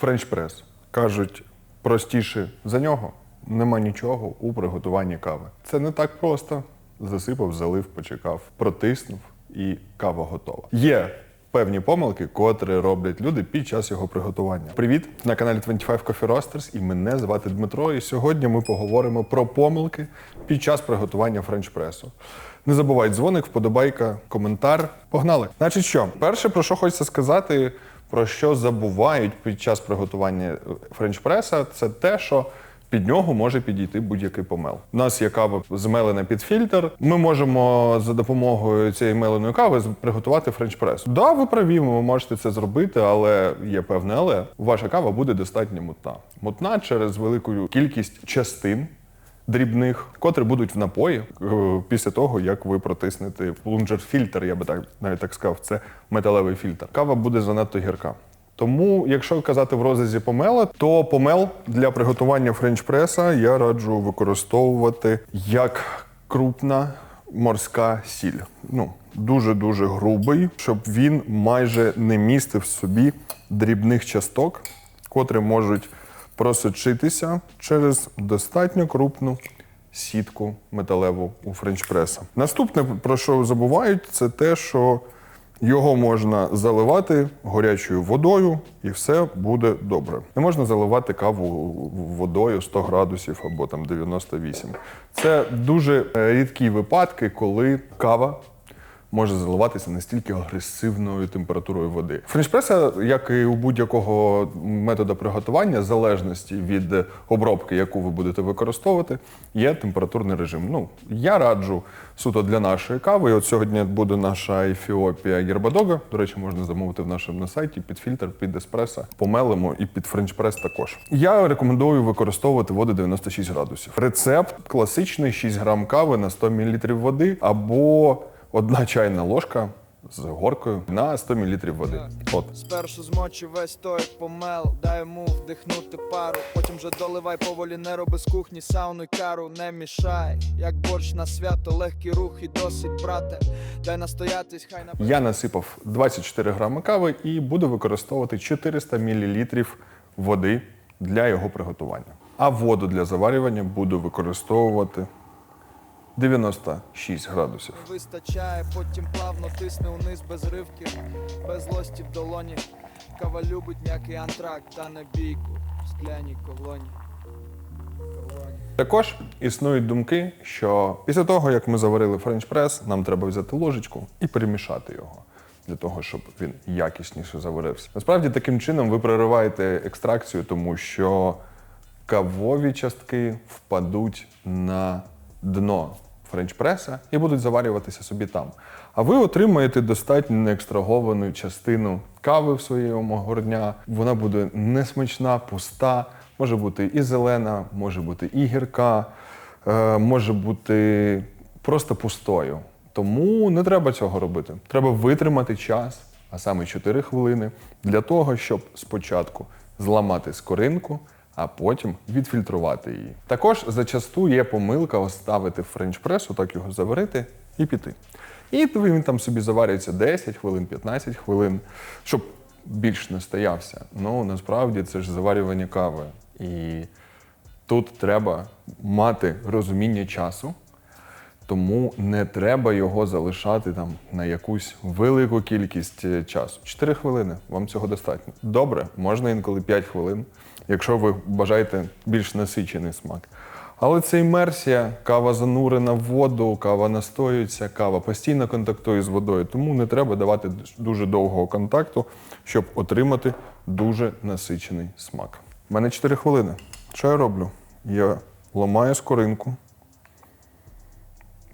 Френч-прес. Кажуть, простіше за нього нема нічого у приготуванні кави. Це не так просто. Засипав, залив, почекав, протиснув і кава готова. Є певні помилки, котрі роблять люди під час його приготування. Привіт! На каналі 25 Coffee Roasters і мене звати Дмитро. І сьогодні ми поговоримо про помилки під час приготування френч-пресу. Не забувай дзвоник, вподобайка, коментар. Погнали! Значить, що перше, про що хочеться сказати, про що забувають під час приготування е, френч-преса, це те, що під нього може підійти будь-який помел. У нас є кава змелена під фільтр. Ми можемо за допомогою цієї меленої кави приготувати френч-прес. Да, ви праві, ви можете це зробити, але є певне але. Ваша кава буде достатньо мутна. Мутна через велику кількість частин. Дрібних, котрі будуть в напої е, після того, як ви протиснете плунжер фільтр, я би так навіть так сказав, це металевий фільтр. Кава буде занадто гірка. Тому, якщо казати в розрізі помела, то помел для приготування френч-преса я раджу використовувати як крупна морська сіль. Ну, дуже-дуже грубий, щоб він майже не містив собі дрібних часток, котрі можуть просочитися через достатньо крупну сітку металеву у френч-преса. Наступне, про що забувають, це те, що його можна заливати горячою водою, і все буде добре. Не можна заливати каву водою 100 градусів або там 98. Це дуже е, рідкі випадки, коли кава може заливатися настільки агресивною температурою води. Френчпреса, як і у будь-якого методу приготування, в залежності від обробки, яку ви будете використовувати, є температурний режим. Ну, я раджу суто для нашої кави. От сьогодні буде наша Ефіопія Єрбадога. До речі, можна замовити в нашому на сайті під фільтр, під еспресо. Помелимо і під френчпрес також. Я рекомендую використовувати воду 96 градусів. Рецепт класичний 6 грам кави на 100 мл води або одна чайна ложка з горкою на 100 мл води. От. Спершу змочи весь той помел, дай йому вдихнути пару, потім вже доливай поволі, не роби з кухні сауну й кару, не мішай, як борщ на свято, легкий рух і досить, брате, дай настоятись, хай на Я насипав 24 грами кави і буду використовувати 400 мл води для його приготування. А воду для заварювання буду використовувати 96 градусів. вистачає, потім плавно тисне униз без ривки, без злості в долоні. Кава любить м'який антракт, та не бійку в скляній колоні. колоні. Також існують думки, що після того, як ми заварили френч-прес, нам треба взяти ложечку і перемішати його. Для того, щоб він якісніше заварився. Насправді таким чином ви прориваєте екстракцію, тому що кавові частки впадуть на дно френч-преса і будуть заварюватися собі там. А ви отримаєте достатньо неекстраговану частину кави в своєму гордня. Вона буде несмачна, пуста, може бути і зелена, може бути і гірка, е, може бути просто пустою. Тому не треба цього робити. Треба витримати час, а саме 4 хвилини, для того, щоб спочатку зламати скоринку, а потім відфільтрувати її. Також зачасту є помилка оставити френч-прес, так його заварити і піти. І він там собі заварюється 10 хвилин, 15 хвилин, щоб більш не стоявся. Ну насправді це ж заварювання кави. І тут треба мати розуміння часу. Тому не треба його залишати там на якусь велику кількість е, часу. 4 хвилини вам цього достатньо. Добре, можна інколи 5 хвилин, якщо ви бажаєте більш насичений смак. Але це імерсія, кава занурена в воду, кава настоюється, кава постійно контактує з водою, тому не треба давати дуже довгого контакту, щоб отримати дуже насичений смак. У мене 4 хвилини. Що я роблю? Я ламаю скоринку.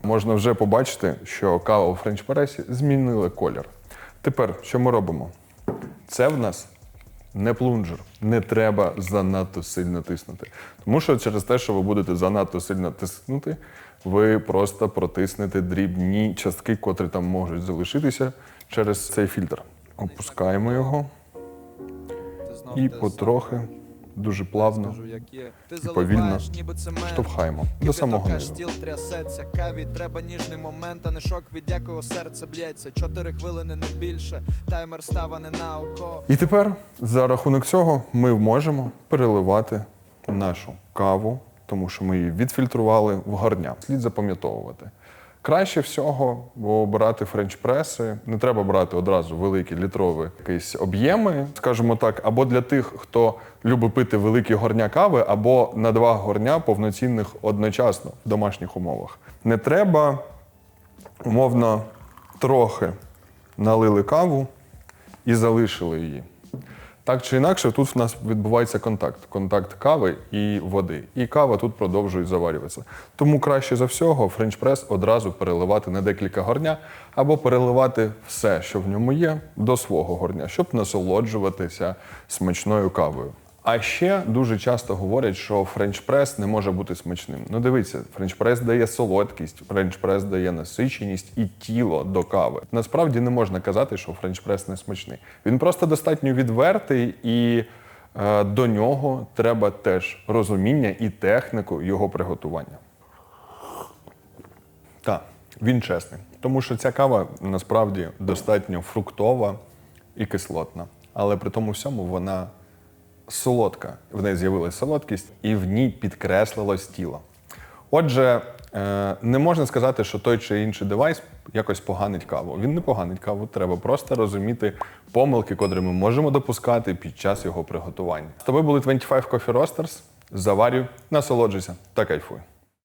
Можна вже побачити, що кава у френч-пресі змінила колір. Тепер, що ми робимо? Це в нас не плунжер. Не треба занадто сильно тиснути. Тому що через те, що ви будете занадто сильно тиснути, ви просто протиснете дрібні частки, котрі там можуть залишитися через цей фільтр. Опускаємо його і потрохи дуже плавно і повільно штовхаємо до самого низу. стіл трясеться, каві треба ніжний момент, а не шок, від якого серце б'ється. Чотири хвилини не більше, таймер ставане на око. І тепер за рахунок цього ми можемо переливати нашу каву, тому що ми її відфільтрували в горня. Слід запам'ятовувати. Краще всього бо брати френч-преси. Не треба брати одразу великі літрові якісь об'єми, скажімо так, або для тих, хто любить пити великі горня кави, або на два горня повноцінних одночасно в домашніх умовах. Не треба умовно трохи налили каву і залишили її. Так чи інакше, тут в нас відбувається контакт. Контакт кави і води. І кава тут продовжує заварюватися. Тому краще за всього френч-прес одразу переливати на декілька горня або переливати все, що в ньому є, до свого горня, щоб насолоджуватися смачною кавою. А ще дуже часто говорять, що френч-прес не може бути смачним. Ну дивіться, френч-прес дає солодкість, френч-прес дає насиченість і тіло до кави. Насправді не можна казати, що френч-прес не смачний. Він просто достатньо відвертий і е, до нього треба теж розуміння і техніку його приготування. Так, він чесний. Тому що ця кава насправді достатньо фруктова і кислотна. Але при тому всьому вона солодка. В неї з'явилася солодкість, і в ній підкреслилось тіло. Отже, е, не можна сказати, що той чи інший девайс якось поганить каву. Він не поганить каву, треба просто розуміти помилки, котрі ми можемо допускати під час його приготування. З тобою були 25 Coffee Roasters. Заварюй, насолоджуйся та кайфуй.